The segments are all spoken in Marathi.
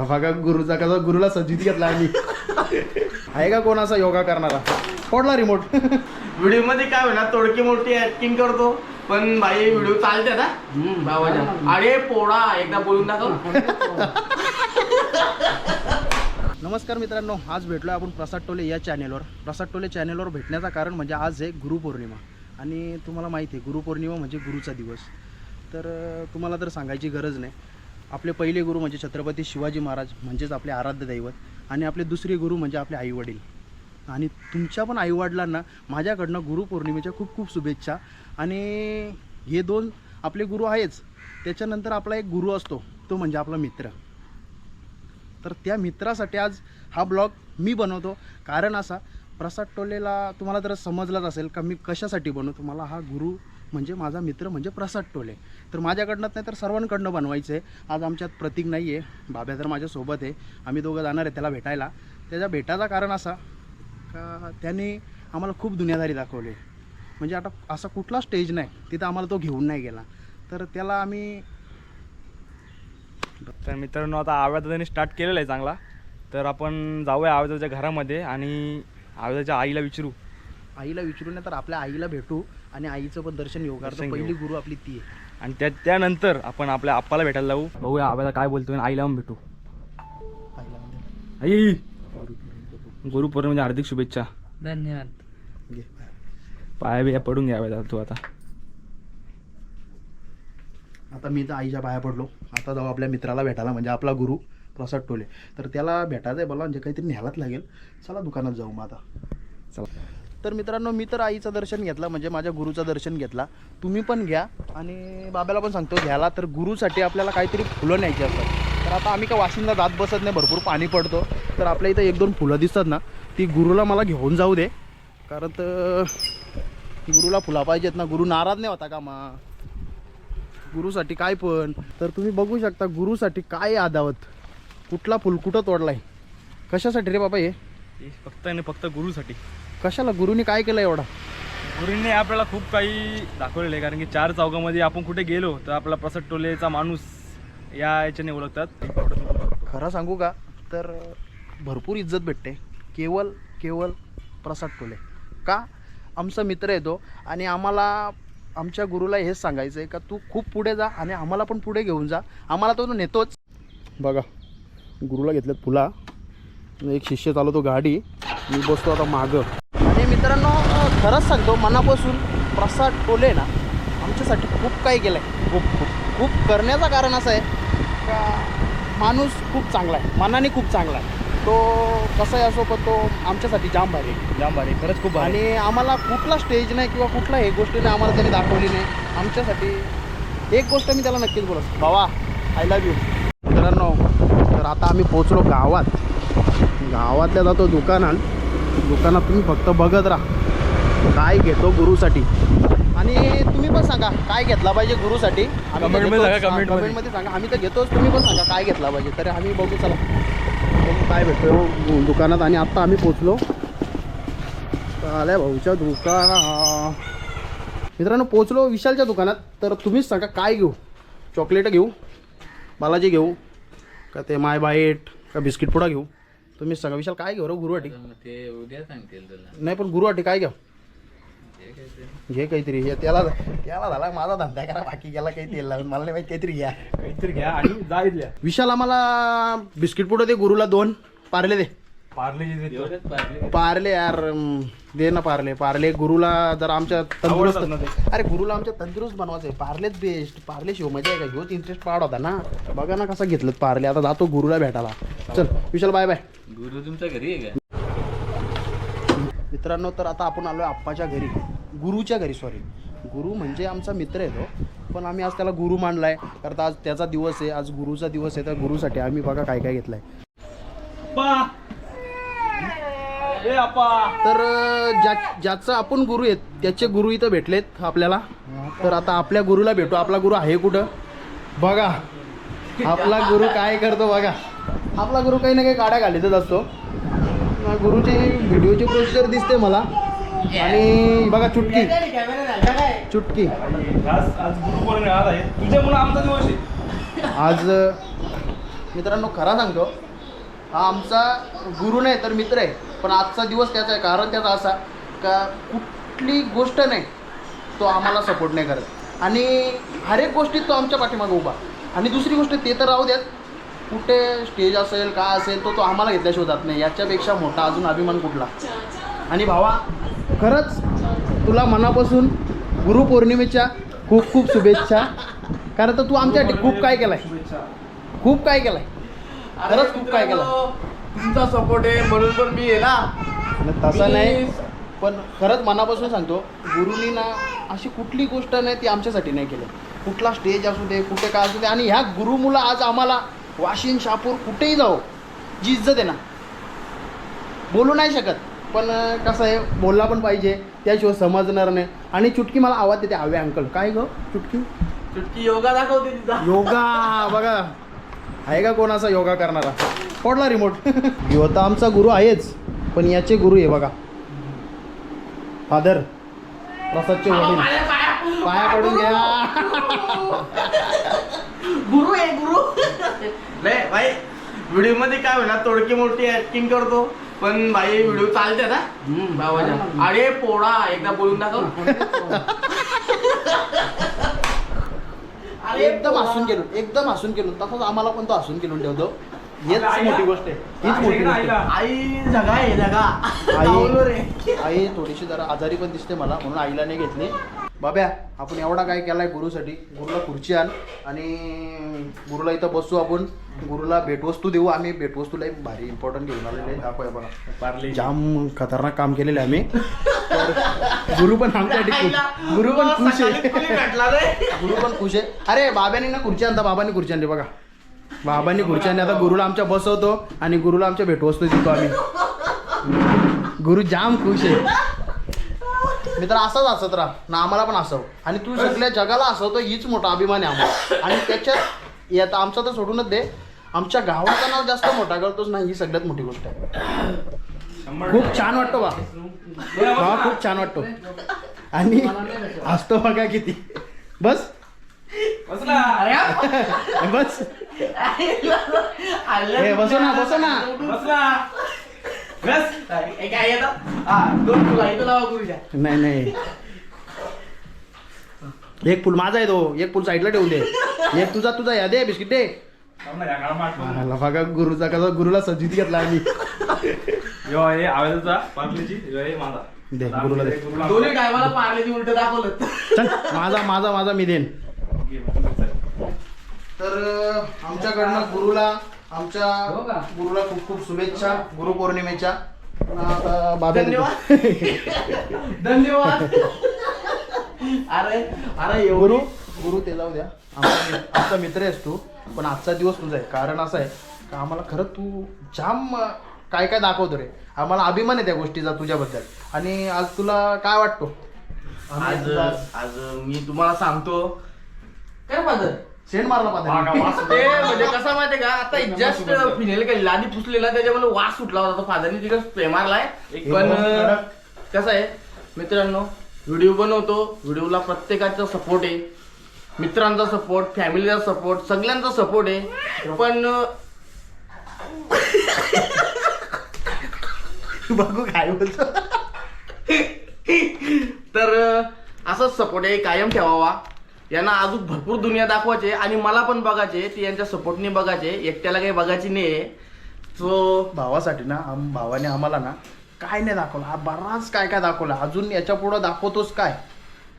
झाला बघा गुरुचा कसा गुरुला सज्जित घेतला आम्ही. आहे का कोण असा योगा करणारा? पडला रिमोट व्हिडिओमध्ये काय होणार तोडकी मोठी ऍक्टिंग करतो पण भाई व्हिडिओ चालते ना? भावाच्या अरे पोळा एकदा बोलून दाखव. नमस्कार मित्रांनो आज भेटलो आपण प्रसाद टोले या चॅनेलवर प्रसाद टोले चॅनेलवर भेटण्याचं कारण म्हणजे आज आहे गुरुपौर्णिमा. आणि तुम्हाला माहिती आहे गुरुपौर्णिमा म्हणजे गुरुचा दिवस. तर तुम्हाला तर सांगायची गरज नाही. आपले पहिले गुरु म्हणजे छत्रपती शिवाजी महाराज म्हणजेच आपले आराध्य दैवत आणि आपले दुसरे गुरु म्हणजे आपले आईवडील. आणि तुमच्या पण आईवडिलांना माझ्याकडनं गुरुपौर्णिमेच्या खूप खूप शुभेच्छा. आणि हे दोन आपले गुरु आहेच. त्याच्यानंतर आपला एक गुरु असतो तो म्हणजे आपला मित्र. तर त्या मित्रासाठी आज हा ब्लॉग मी बनवतो. कारण असा प्रसाद टोलेला तुम्हाला तर समजलंच असेल का मी कशासाठी बनवतो मला हा गुरु म्हणजे माझा मित्र म्हणजे प्रसाद टोले. तर माझ्याकडनंच नाही तर सर्वांकडनं बनवायचं. आहे आज आमच्यात प्रतीक नाही आहे बाब्या तर माझ्यासोबत आहे. आम्ही दोघं जाणार आहे त्याला भेटायला. त्याच्या भेटायचं कारण असा का त्याने आम्हाला खूप दुनियादारी दाखवली. म्हणजे आता असा कुठला स्टेज नाही. तिथं आम्हाला तो घेऊन नाही गेला. तर त्याला आम्ही तर मित्रांनो आता आव्यादाने स्टार्ट केलेलं आहे चांगला. तर आपण जाऊया आव्यादाच्या घरामध्ये आणि आव्यादाच्या आईला विचारू. आईला विचारू नाही तर आपल्या आईला भेटू. आणि आईचं पण दर्शन घेऊ कारण पहिली. गुरु आपली ती आहे. आणि त्या त्यानंतर आपण आपल्या आप्पाला भेटायला जाऊ. बघूया आव्यादा काय बोलतोय आणि आईला पण भेटू. आईला म्हणजे. आई! गुरुपौर्णिमेच्या हार्दिक शुभेच्छा. धन्यवाद. घे. पाया बिया पडून घ्या आव्यादा तू आता. आता मी तर आईच्या पाया पडलो. आता जाऊ आपल्या मित्राला भेटायला म्हणजे आपला गुरु प्रसाद टोले. तर त्याला भेटायचं आहे बोला म्हणजे काहीतरी न्यायलाच लागेल. चला दुकानात जाऊ मग आता. चला. तर मित्रांनो मी तर आईचं दर्शन घेतलं म्हणजे माझ्या गुरुचं दर्शन घेतला. तुम्ही पण घ्या. आणि बाबाला पण सांगतो घ्यायला. तर गुरुसाठी आपल्याला काहीतरी फुलं न्यायची असतात. तर आता आम्ही का वाशिंदा जात बसत नाही भरपूर पाणी पडतो. तर आपल्या इथं एक दोन फुलं दिसतात ना ती गुरुला मला घेऊन जाऊ दे. कारण तर गुरुला फुला पाहिजेत ना. गुरु नाराज नाही होता का मा? गुरुसाठी काय पण. तर तुम्ही बघू शकता गुरुसाठी काय आदावत. कुठला फुल कुठं तोडलाय? कशासाठी रे बाबा हे? हे फक्त आणि फक्त गुरुसाठी. कशाला गुरुनी काय केलं एवढा? गुरुंनी आपल्याला खूप काही दाखवलेलं आहे कारण की चार चौकामध्ये आपण कुठे गेलो तर आपला प्रसाद टोलेचा माणूस या याच्याने ओळखतात. खरं सांगू का तर भरपूर इज्जत भेटते. केवळ केवळ प्रसाद टोले. का? आमचा मित्र येतो आणि आम्हाला आमच्या गुरुला हेच सांगायचं आहे का तू खूप पुढे जा आणि आम्हाला पण पुढे घेऊन जा. आम्हाला तो नेतोच. बघा गुरुला घेतल्यात फुला. एक शिष्य चालवतो गाडी. मी बसतो आता मागं. आणि मित्रांनो खरंच सांगतो मनापासून प्रसाद टोले ना आमच्यासाठी खूप काही केलं आहे खूप खूप खूप करण्याचं कारण असं आहे का माणूस खूप चांगला आहे. मनाने खूप चांगला आहे. तो कसाही असो पण तो आमच्यासाठी जाम भारी. जाम भारी खरंच खूप आणि आम्हाला कुठला स्टेज नाही किंवा कुठला हे गोष्टीने आम्हाला त्यांनी दाखवली नाही. आमच्यासाठी एक गोष्ट मी त्याला नक्कीच बोलत बाबा आय लव्ह यू मित्रांनो तर आता आम्ही पोचलो गावात. गावातल्या जातो दुकानात. दुकानात तुम्ही फक्त बघत राहा. काय घेतो गुरुसाठी. आणि तुम्ही पण सांगा काय घेतला पाहिजे गुरुसाठी? आम्ही तर Comment मध्ये घेतोच. सांगा, हा, आम्ही तर घेतोच तुम्ही पण सांगा काय घेतला पाहिजे? तरी आम्ही बघू चला. काय भेटतो दुकानात. आणि आत्ता आम्ही पोचलो आल्या भाऊच्या दुकानात. मित्रांनो पोचलो विशालच्या दुकानात. तर तुम्हीच सांगा काय घेऊ? चॉकलेट घेऊ? बालाजी घेऊ? का ते माय बाईट का बिस्किट पुडा घेऊ? तुम्हीच सांगा विशाल काय घेऊ रे गुरुवाटी? ते उद्या सांगतील तुला. नाही पण गुरुवाटी काय घ्या? घे काहीतरी. हे त्याला त्याला झाला माझा धंदा करा बाकी गेला काही तेल लावून. मला नाही माहिती काहीतरी घ्या. काहीतरी घ्या आणि जा इथल्या विशाल आम्हाला बिस्किट पुडा दे गुरुला दोन. पार्ले दे. पार्ले यार दे ना पार्ले. पार्ले गुरुला जर आमच्या तंदुरुस्त. अरे गुरुला आमच्या तंदुरुस्त बनवायचं आहे पार्लेच बेस्ट पार्ले शिव मजा आहे का ह्योच इंटरेस्ट पाड होता ना. बघा ना कसा घेतलं पार्ले. आता जातो गुरुला भेटायला. चल विशाल बाय बाय गुरु तुमच्या घरी आहे का? मित्रांनो तर आता आपण आलोय आप्पाच्या घरी. गुरुच्या घरी सॉरी गुरु म्हणजे आमचा मित्र आहे तो. पण आम्ही आज त्याला गुरु मानलाय. कारण आज त्याचा दिवस आहे. आज गुरुचा दिवस आहे. तर गुरुसाठी आम्ही बघा काय काय घेतलंय. तर ज्या ज्याचं आपण गुरु आहेत त्याचे गुरु इथं भेटलेत आपल्याला. तर आता आपल्या गुरुला भेटू. आपला गुरु आहे कुठं? बघा. आपला गुरु काय करतो बघा. आपला गुरु काही ना काही गाड्या घालीतच असतो. गुरुची व्हिडिओची प्रोसिजर दिसते मला. आणि बघा चुटकी. चुटकी. आज मित्रांनो खरा सांगतो. हा आमचा गुरु नाही तर मित्र आहे. पण आजचा दिवस त्याचा आहे कारण त्याचा असा का कुठली गोष्ट नाही तो आम्हाला सपोर्ट नाही करत. आणि हर एक गोष्टीत तो आमच्या पाठीमागे उभा. आणि दुसरी गोष्ट ते तर राहू द्यात. कुठे स्टेज असेल काय असेल तो तो आम्हाला घेतल्याशिवाय जात नाही. याच्यापेक्षा मोठा अजून अभिमान कुठला? आणि भावा खरंच तुला मनापासून गुरुपौर्णिमेच्या खूप खूप शुभेच्छा. कारण तर तू आमच्यासाठी खूप काय केलाय? खूप काय केलाय? अरे खरंच खूप काय केलं तुमचा सपोर्ट आहे म्हणून पण मी आहे ना. तसं नाही पण खरंच मनापासून सांगतो गुरुनी ना अशी कुठली गोष्ट नाही ती आमच्यासाठी नाही केली. कुठला स्टेज असू दे कुठे काय असू दे आणि ह्या गुरुमुलं आज आम्हाला वाशिम शापूर कुठेही जाओ जी इज्जत आहे ना बोलू नाही शकत. पण कसं आहे बोलला पण पाहिजे त्याशिवाय समजणार नाही. आणि चुटकी मला आवाज देते आवे अंकल काय ग चुटकी? चुटकी योगा दाखवते तिचा. योगा बघा. आहे का कोणाचा योगा करणारा? पडला रिमोट ह्यो तर आमचा गुरु आहेच पण याचे गुरु आहे बघा. फादर प्रसादचे वडील. पाया- पडून घ्या. गुरु आहे गुरु. नाही भाई व्हिडिओमध्ये काय होईल तोडकी मोठी ऍक्टिंग करतो पण भाई व्हिडिओ चालते ना? बाबाच्या अरे पोळा एकदा बोलून दाखव. अरे एकदम. हसून गेलो एकदम हसून गेलो तसंच आम्हाला पण तो हसून गेलो ठेवतो. हेच मोठी गोष्ट आहे. हीच मोठी गोष्ट आहे. आई जगा आहे जगा. आई आई थोडीशी जरा आजारी पण दिसते मला म्हणून आईला नाही घेतली. बाब्या आपण एवढा काय केलाय गुरुसाठी? गुरुला खुर्ची आण आणि गुरुला इथं बसू आपण. गुरुला भेटवस्तू देऊ. आम्ही भेटवस्तूला एक भारी इम्पॉर्टंट घेऊन आलेले आहे. दाखवूया बघा. पार्ले जाम खतरनाक काम केलेलं आहे आम्ही. तर गुरु पण आमच्यासाठी खुश गुरु पण खुश आहे. कोणी भेटला रे? गुरु पण खुश आहे. अरे बाबांनी ना खुर्ची आणता बाबांनी खुर्ची आणली बघा. बाबांनी खुर्च्याने आता गुरुला आमच्या बसवतो आणि गुरुला आमच्या भेटवस्तू देतो आम्ही. गुरु जाम खुश आहे. मित्र असाच असत राहा. ना आम्हाला पण हसव. आणि तू सगळ्या जगाला असवतो हीच मोठा अभिमान आहे आम्हाला. आणि त्याच्यात यात आमचा तर सोडूनच दे. आमच्या गावाचं नाव जास्त मोठा करतोच ना ही सगळ्यात मोठी गोष्ट आहे. खूप छान वाटतो बा. खूप छान वाटतो. आणि असतो बघा किती. बस. बस. ए, बसो ना, बसो ना. ए, काय येतं? हा, दोन तुला इथं लावा गुरुच्या. नाही नाही. एक फुल माझा आहे तो. एक फुल साईडला ठेवून दे एक तुझा तुझा या दे बिस्किट दे. आला बघा गुरुचा कसा गुरुला सज्जित घेतला आम्ही. यो हे आवाजाचा पार्लेची यो हे माझा. दे, गुरुला दे. दोन्ही टायमाला पारले उलट दाखवलं. चल माझा माझा माझा मी देन तर आमच्याकडनं गुरुला आमच्या गुरुला खूप खूप शुभेच्छा गुरुपौर्णिमेच्या आता बाबा धन्यवाद. धन्यवाद. अरे अरे गुरु? गुरु ते जाऊ द्या. आमचा आमचा मित्र आहेस तू पण आजचा दिवस तुझा आहे. कारण असं आहे का आम्हाला खरं तू जाम काय काय दाखवतो रे. आम्हाला अभिमान आहे त्या गोष्टीचा तुझ्याबद्दल. आणि आज तुला काय वाटतो? आज आज मी तुम्हाला सांगतो काय माझं सेंड मारला पाहता ते म्हणजे कसं माहितीये का? आता जस्ट फिनेल केलेला आधी पुसलेला त्याच्यामुळे वास सुटला होता तो फादरने तिकडे स्प्रे मारलाय. पण कसं आहे मित्रांनो व्हिडिओ बनवतो. व्हिडिओला प्रत्येकाचा सपोर्ट आहे. मित्रांचा सपोर्ट फॅमिलीचा सपोर्ट सगळ्यांचा सपोर्ट आहे. पण बघू काय बोलतो. तर असंच सपोर्ट आहे. कायम ठेवावा. यांना अजून भरपूर दुनिया दाखवायचे आणि मला पण बघायचे ती यांच्या सपोर्टने बघायचे एकट्याला काही बघायची नाही सो भावासाठी ना आम भावाने आम्हाला ना काय नाही दाखवलं. हा बराच काय काय दाखवलं. अजून याच्या पुढं दाखवतोस काय?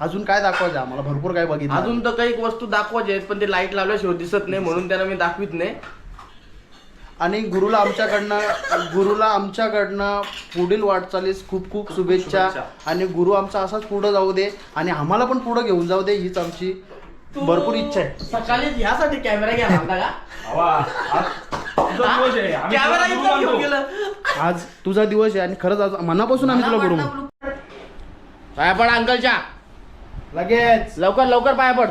अजून काय दाखवायचं आम्हाला भरपूर काय बघितलं अजून तर काही वस्तू दाखवायचे आहेत पण ते लाइट लावल्याशिवाय दिसत नाही म्हणून त्यांना मी दाखवित नाही. आणि गुरुला आमच्याकडनं गुरुला आमच्याकडनं पुढील वाटचालीस खूप खूप शुभेच्छा. आणि गुरु आमचा असाच पुढं जाऊ दे आणि आम्हाला पण पुढं घेऊन जाऊ दे हीच आमची भरपूर इच्छा आहे. सकाळी ह्यासाठी कॅमेरा घ्या कॅमेरा आज तुझा दिवस आहे. आणि खरंच आज मनापासून आम्ही तुला गुरु म्हणू. पाया पड अंकलच्या. लगेच. लवकर लवकर पाया पड.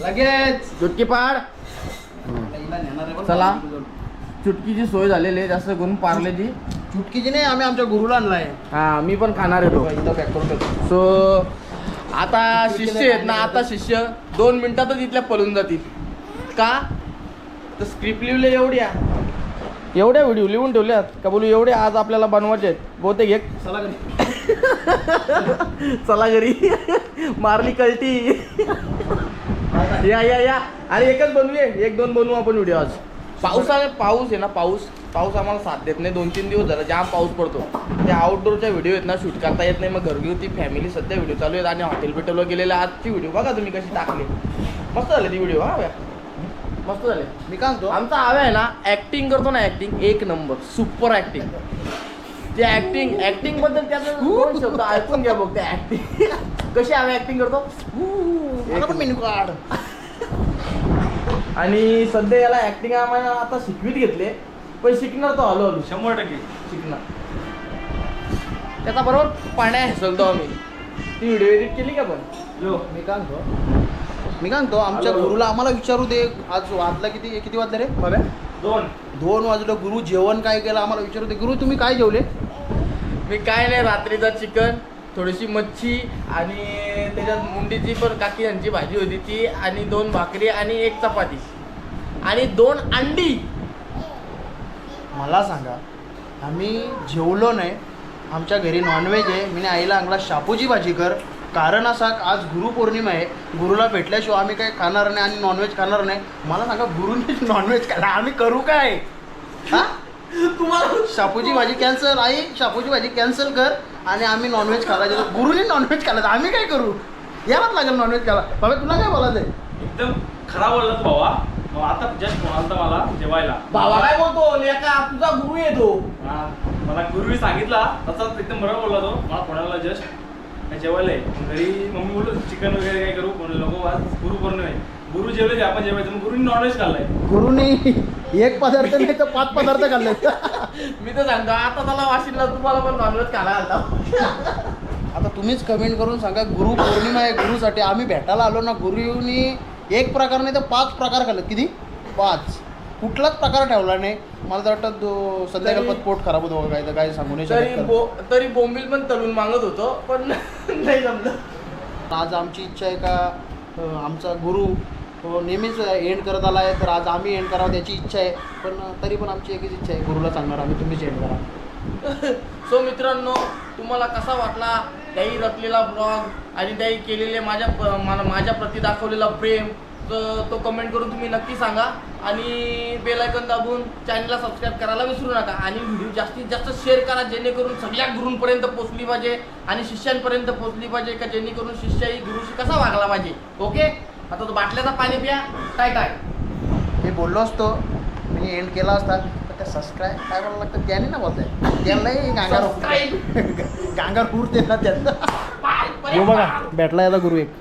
लगेच. चुटकी पाड. चला. चुटकीची सोय झालेली आहे जास्त करून पार्लेची चुटकीची नाही आम्ही आमच्या गुरुला आणलाय. हा मी पण खाणार आहे तो. इथं पॅक करून ठेवतो. सो आता शिष्य आहेत ना आता शिष्य दोन मिनिटातच इथल्या पळून जातील. का? तर स्क्रिप्ट लिहिले एवढ्या एवढ्या व्हिडिओ लिहून ठेवल्यात. का बोलू एवढे आज आपल्याला बनवायचे आहेत. बहुतेक एक चला घरी. चला घरी. मारली कल्टी. या या या. अरे एकच बनवूया. एक दोन बनवू आपण व्हिडिओ आज. पाऊस आहे पाऊस आहे ना पाऊस. पाऊस आम्हाला साथ देत नाही. दोन तीन दिवस झाला जाम पाऊस पडतो. ते आउटडोरच्या व्हिडिओ आहेत ना शूट करता येत नाही. मग घरगुती फॅमिली सध्या व्हिडिओ चालू आहेत आणि हॉटेल बिटेलवर गेलेले आजची व्हिडिओ बघा तुम्ही कशी टाकली. मस्त झाली ती व्हिडिओ हा. मस्त झाले. मी काय म्हणतो? आमचा आव्या आहे ना ऍक्टिंग करतो ना ऍक्टिंग एक नंबर सुपर ऍक्टिंग ते ऍक्टिंग ऍक्टिंगबद्दल त्याचा दोन शब्द ऐकून घ्या बघ ते ऍक्टिंग कशी आम्ही ऍक्टिंग करतो? पण मेनू कार्ड आणि सध्या याला ऍक्टिंग आम्हाला आता शिकवीत घेतले. पण शिकणार तो हळू हळू शंभर टक्के. शिकणार. त्याचा बरोबर पाण्या हसलतो आम्ही. ती व्हिडिओ एडिट केली का पण? यो. मी काय म्हणतो मी काय म्हणतो आमच्या. गुरुला आम्हाला विचारू दे. आज वाजला किती किती वाजले रे? बाबा दोन. दोन वाजलं. गुरु जेवण काय केलं आम्हाला विचारू दे. गुरु तुम्ही काय जेवले? मी काय नाही रात्रीचा चिकन. थोडीशी मच्छी आणि त्याच्यात मुंडीची पण काकी यांची भाजी होती ती आणि दोन भाकरी आणि एक चपाती. आणि दोन अंडी. मला सांगा आम्ही जेवलो नाही. आमच्या घरी नॉनव्हेज आहे. मी आईला अंगला शापूची भाजी कर. कारण असा आज गुरुपौर्णिमा आहे. गुरुला भेटल्याशिवाय आम्ही काही खाणार नाही आणि नॉनव्हेज खाणार नाही. मला सांगा गुरुने नॉनव्हेज खायला आम्ही करू काय? हा? तुम्हाला शापूची भाजी कॅन्सल आई शापूची भाजी कॅन्सल कर. आणि आम्ही नॉनव्हेज खायला गेलो. गुरुने नॉनव्हेज खायला तर आम्ही काय करू? यालाच लागेल नॉनव्हेज खायला. बाबा तुला काय बोलायचं आहे एकदम खराब बोलला तू भावा मग आता जस्ट फोन आलता मला जेवायला. भावा काय बोलतो? लेका तुझा गुरु येतो. हा, मला गुरुवी सांगितला. तसाच एकदम बरोबर बोलला तो. मला फोनाला जस्ट जेवायला आहे. घरी मम्मी बोललो चिकन वगैरे काय करू? म्हणलं नको आज गुरु पौर्णिमा आहे. गुरु जेवले ते आपण जेवायचं. मग गुरुनी नॉनव्हेज खाल्लाय. गुरुने एक पदार्थ नाही तर पाच पदार्थ खाल्ले मी तर सांगतो आता त्याला वाशिमला तुम्हाला पण नॉनव्हेज खायला आला आता तुम्हीच कमेंट करून सांगा गुरु पौर्णिमा आहे गुरुसाठी. आम्ही भेटायला आलो ना गुरुनी एक प्रकार नाही तर पाच प्रकार खाल्ले किती? पाच. कुठलाच प्रकार ठेवला नाही. मला तर वाटतं दो- संध्याकाळपर्यंत पोट खराब होतो काय तर काय सांगू नाही तरी शकत. बो तरी बोंबील पण तळून मागत होतो पण नाही जमलं. आज आमची इच्छा आहे का अं, आमचा गुरु तो नेहमीच एंड करत आला आहे तर आज आम्ही एंड करावं त्याची इच्छा आहे. पण तरी पण आमची एकच इच्छा आहे गुरुला सांगणार आम्ही तुम्हीच एंड करा. सो मित्रांनो तुम्हाला कसा वाटला त्याही रचलेला ब्लॉग आणि त्याही केलेले माझ्या प- मला माझ्या प्रती दाखवलेला प्रेम? तर तो कमेंट करून तुम्ही नक्की सांगा. आणि बेल आयकॉन दाबून चॅनलला सबस्क्राईब करायला विसरू नका. आणि व्हिडिओ जास्तीत जास्त शेअर करा जेणेकरून सगळ्या गुरूंपर्यंत पोहोचली पाहिजे आणि शिष्यांपर्यंत पोहोचली पाहिजे का जेणेकरून शिष्यही गुरुशी कसा वागला पाहिजे. ओके आता तो बाटल्याचा पाणी प्या. काय काय मी बोललो असतो. मी एंड केला असता. तर त्या सबस्क्राईब काय बोलायला लागतं? त्याने ना बोलताय. त्यालाही गांगार. गांगार उरते ना हो बघा. भेटला याला गुरु एक.